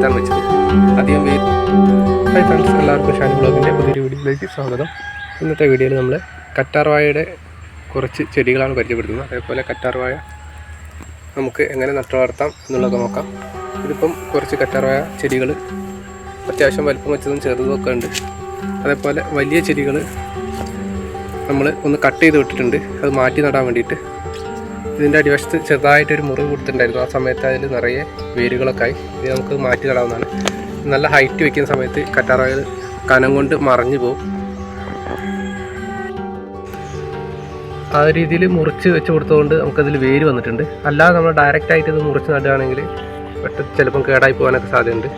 സ്ഥലത്താണ് വെച്ചത്. അധികം വെയിൽ ഹായ് ഫ്രണ്ട്സ് എല്ലാവർക്കും ഷാനി ബ്ലോഗിന്റെ പുതിയൊരു വീഡിയോയിലേക്ക് സ്വാഗതം. ഇന്നത്തെ വീഡിയോയിൽ നമ്മൾ കറ്റാർവായയുടെ കുറച്ച് ചെടികളാണ് പരിചയപ്പെടുത്തുന്നത്. അതേപോലെ കറ്റാർവായ നമുക്ക് എങ്ങനെ നട്ടു വളർത്താം എന്നുള്ളത് നോക്കാം. ഇതിപ്പം കുറച്ച് കറ്റാർവായ ചെടികൾ അത്യാവശ്യം വലിപ്പം വെച്ചതും ചെറുതും ഒക്കെ ഉണ്ട്. അതേപോലെ വലിയ ചെടികൾ നമ്മൾ ഒന്ന് കട്ട് ചെയ്ത് വിട്ടിട്ടുണ്ട്. അത് മാറ്റി നടാൻ വേണ്ടിയിട്ട്. ഇതിന്റെ അടിവശത്ത് ചെറുതായിട്ടൊരു മുറിവ് കൊടുത്തിട്ടുണ്ടായിരുന്നു. ആ സമയത്ത് അതിൽ നിറയെ വേരുകളൊക്കെ ആയി. ഇത് നമുക്ക് മാറ്റി നടാവുന്നതാണ് നല്ല ഹൈറ്റ് വയ്ക്കുന്ന സമയത്ത് കറ്റാറായത് കനം കൊണ്ട് മറഞ്ഞു പോകും. ആ രീതിയിൽ മുറിച്ച് വെച്ച് കൊടുത്തതുകൊണ്ട് നമുക്കതിൽ വേര് വന്നിട്ടുണ്ട്. അല്ലാതെ നമ്മൾ ഡയറക്റ്റ് ആയിട്ട് ഇത് മുറിച്ച് നടുകയാണെങ്കിൽ പെട്ടെന്ന് ചിലപ്പം കേടായി പോകാനൊക്കെ സാധ്യതയുണ്ട്.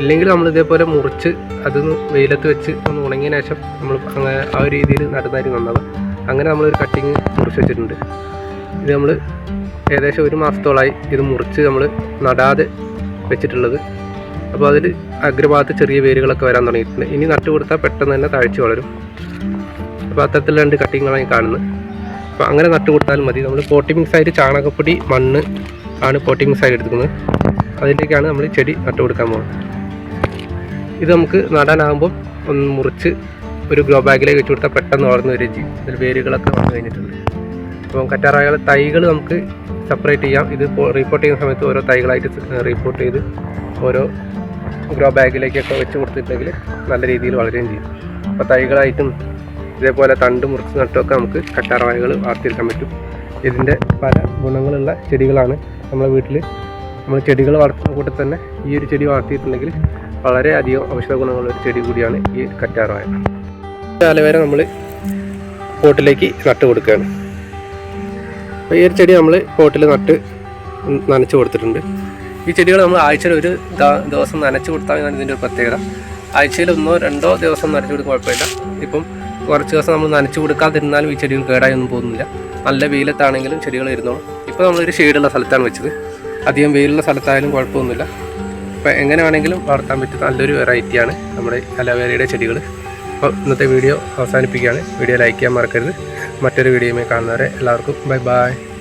ഇല്ലെങ്കിൽ നമ്മൾ ഇതേപോലെ മുറിച്ച് അതൊന്ന് വെയിലത്ത് വെച്ച് ഒന്ന് ഉണങ്ങിയ ശേഷം നമ്മൾ അങ്ങനെ ആ രീതിയിൽ നടുന്നതായിരിക്കും നന്നാവുക അങ്ങനെ നമ്മളൊരു കട്ടിങ് മുറിച്ച് വെച്ചിട്ടുണ്ട്. ഇത് നമ്മൾ ഏകദേശം ഒരു മാസത്തോളമായി ഇത് മുറിച്ച് നമ്മൾ നടാതെ വെച്ചിട്ടുള്ളത്. അപ്പോൾ അതിൽ അഗ്രഭാഗത്ത് ചെറിയ വേരുകളൊക്കെ വരാൻ തുടങ്ങിയിട്ടുണ്ട്. ഇനി നട്ടു കൊടുത്താൽ പെട്ടെന്ന് തന്നെ താഴ്ച വളരും. അപ്പോൾ അത്തരത്തിൽ രണ്ട് കട്ടിങ്ങുകളായി കാണുന്നത്. അപ്പോൾ അങ്ങനെ നട്ടു കൊടുത്താലും മതി. നമ്മൾ പോട്ടി മിക്സ് ആയിട്ട് ചാണകപ്പൊടി മണ്ണ് ആണ് പോട്ടി ആയിട്ട് എടുക്കുന്നത്. അതിലേക്കാണ് നമ്മൾ ചെടി നട്ടു കൊടുക്കാൻ പോകുന്നത്. ഇത് നമുക്ക് നടാനാകുമ്പോൾ ഒന്ന് മുറിച്ച് ഒരു ഗ്രോ ബാഗിലേക്ക് വെച്ച് കൊടുത്താൽ പെട്ടെന്ന് വളർന്നു വരികയും ചെയ്യും അതിൽ വേരുകളൊക്കെ വന്നു കഴിഞ്ഞിട്ടുണ്ട്. അപ്പം കറ്റാറായ തൈകൾ നമുക്ക് സെപ്പറേറ്റ് ചെയ്യാം. ഇത് റിപ്പോർട്ട് ചെയ്യുന്ന സമയത്ത് ഓരോ തൈകളായിട്ട് റിപ്പോർട്ട് ചെയ്ത് ഓരോ ഗ്രോ ബാഗിലേക്കൊക്കെ വെച്ച് കൊടുത്തിട്ടുണ്ടെങ്കിൽ നല്ല രീതിയിൽ വളരുകയും ചെയ്യും. അപ്പോൾ തൈകളായിട്ടും ഇതേപോലെ തണ്ട് മുറിച്ച് നട്ടുമൊക്കെ നമുക്ക് കറ്റാർവാഴകൾ വളർത്തിയെടുക്കാൻ പറ്റും. ഇതിന്റെ പല ഗുണങ്ങളുള്ള ചെടികളാണ് നമ്മുടെ വീട്ടിൽ നമ്മൾ ചെടികൾ വളർത്തുന്ന കൂട്ടത്തിൽ തന്നെ ഈ ഒരു ചെടി വളർത്തിയിട്ടുണ്ടെങ്കിൽ വളരെയധികം ഔഷധ ഗുണങ്ങളുള്ള ഒരു ചെടി കൂടിയാണ് ഈ കറ്റാർവാഴ. കാലവരെ നമ്മൾ പോട്ടിലേക്ക് നട്ട് കൊടുക്കുകയാണ് അപ്പോൾ ഈ ഒരു ചെടി നമ്മൾ പോട്ടിൽ നട്ട് നനച്ച് കൊടുത്തിട്ടുണ്ട്. ഈ ചെടികൾ നമ്മൾ ആഴ്ചയിൽ ഒരു ദിവസം നനച്ച് കൊടുത്താൽ ഇതിന്റെ ഒരു പ്രത്യേകത. ആഴ്ചയിൽ ഒന്നോ രണ്ടോ ദിവസം നനച്ച് കൊടുക്കും കുഴപ്പമില്ല. ഇപ്പം കുറച്ച് ദിവസം നമ്മൾ നനച്ച് കൊടുക്കാതിരുന്നാലും ഈ ചെടികൾ കേടായി ഒന്നും പോകുന്നില്ല. നല്ല വെയിലത്താണെങ്കിലും ചെടികൾ ഇരുന്നോളും ഇപ്പോൾ നമ്മളൊരു ഷെയ്ഡുള്ള സ്ഥലത്താണ് വെച്ചത്. അധികം വെയിലുള്ള സ്ഥലത്തായാലും കുഴപ്പമൊന്നുമില്ല. അപ്പോൾ എങ്ങനെ വേണമെങ്കിലും വളർത്താൻ പറ്റുന്ന നല്ലൊരു വെറൈറ്റിയാണ് നമ്മുടെ അലോവേരയുടെ ചെടികൾ അപ്പോൾ ഇന്നത്തെ വീഡിയോ അവസാനിപ്പിക്കുകയാണ്. വീഡിയോ ലൈക്ക് ചെയ്യാൻ മറക്കരുത്. മറ്റൊരു വീഡിയോയുമായി കാണുന്നവരെ എല്ലാവർക്കും ബൈ ബൈ